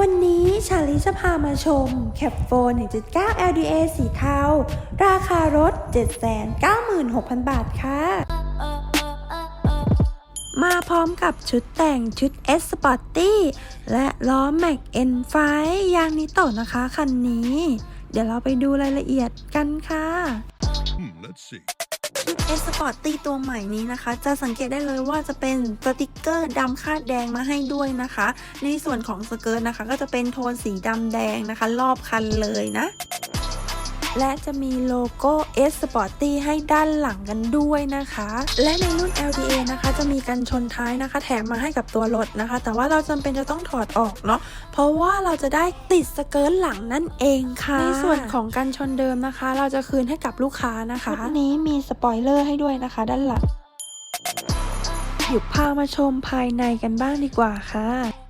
วันนี้ชาลิจะพามาชมแคปโฟน 1.9 LDA สีเทา ราคารถ 796,000 บาทค่ะ มาพร้อมกับชุดแต่งชุด S Sporty และล้อ Mac N5 ยางนิโตะนะคะคันนี้ เดี๋ยวเราไปดูรายละเอียดกันค่ะ Hmm, let's see. ชุด S Sporty ตัวใหม่นี้นะคะ จะสังเกตได้เลยว่าจะเป็นสติกเกอร์ดำคาดแดงมาให้ด้วยนะคะ ในส่วนของสเกิร์ตนะคะ ก็จะเป็นโทนสีดำแดงนะคะ รอบคันเลยนะ และจะมีโลโก้ S Sporty ให้ด้านหลังกันด้วยนะคะ และในรุ่น LDA นะคะ จะมีกันชนท้ายนะคะ แถมมาให้กับตัวรถนะคะ แต่ว่าเราจำเป็นจะต้องถอดออกเนาะเพราะว่าเราจะได้ติดสเกิร์ตหลังนั่นเองค่ะ ในส่วนของกันชนเดิมนะคะ เราจะคืนให้กับลูกค้านะคะชุดนี้มีสปอยเลอร์ให้ด้วยนะคะ ด้านหลังหยุดพามาชมภายในกันบ้างดีกว่าค่ะ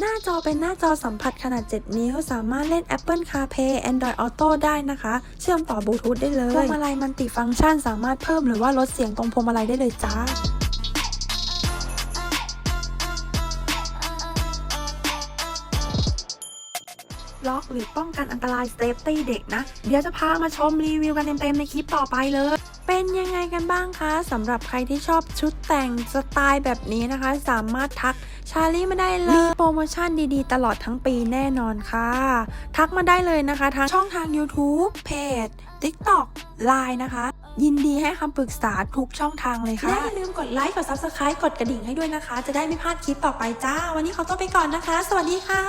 หน้าจอเป็นหน้าจอสัมผัสขนาด 7 นิ้ว สามารถเล่น Apple CarPlay Android Auto ได้นะคะ เชื่อมต่อบลูทูธได้เลยพวงมาลัยมันติฟังก์ชันสามารถเพิ่มหรือว่าลดเสียงตรงพวงมาลัยได้เลยจ้าล็อกหรือป้องกันอันตรายเซฟตี้เด็กนะ เดี๋ยวจะพามาชมรีวิวกันเต็มๆในคลิปต่อไปเลย เป็นยังไงกันบ้างคะสำหรับใครที่ชอบชุดแต่งสไตล์แบบนี้นะคะ สามารถทักชาลีมาได้เลยมีโปรโมชั่นดีๆ ตลอดทั้งปีแน่นอนค่ะ ทักมาได้เลยนะคะทางช่องทาง YouTube เพจ TikTok Line นะคะ ยินดีให้คำปรึกษาทุกช่องทางเลยค่ะ และอย่าลืมกดไลค์กด Subscribe กดกระดิ่งให้ด้วยนะคะ จะได้ไม่พลาดคลิปต่อไปจ้า วันนี้ขอตัวไปก่อนนะคะ สวัสดีค่ะ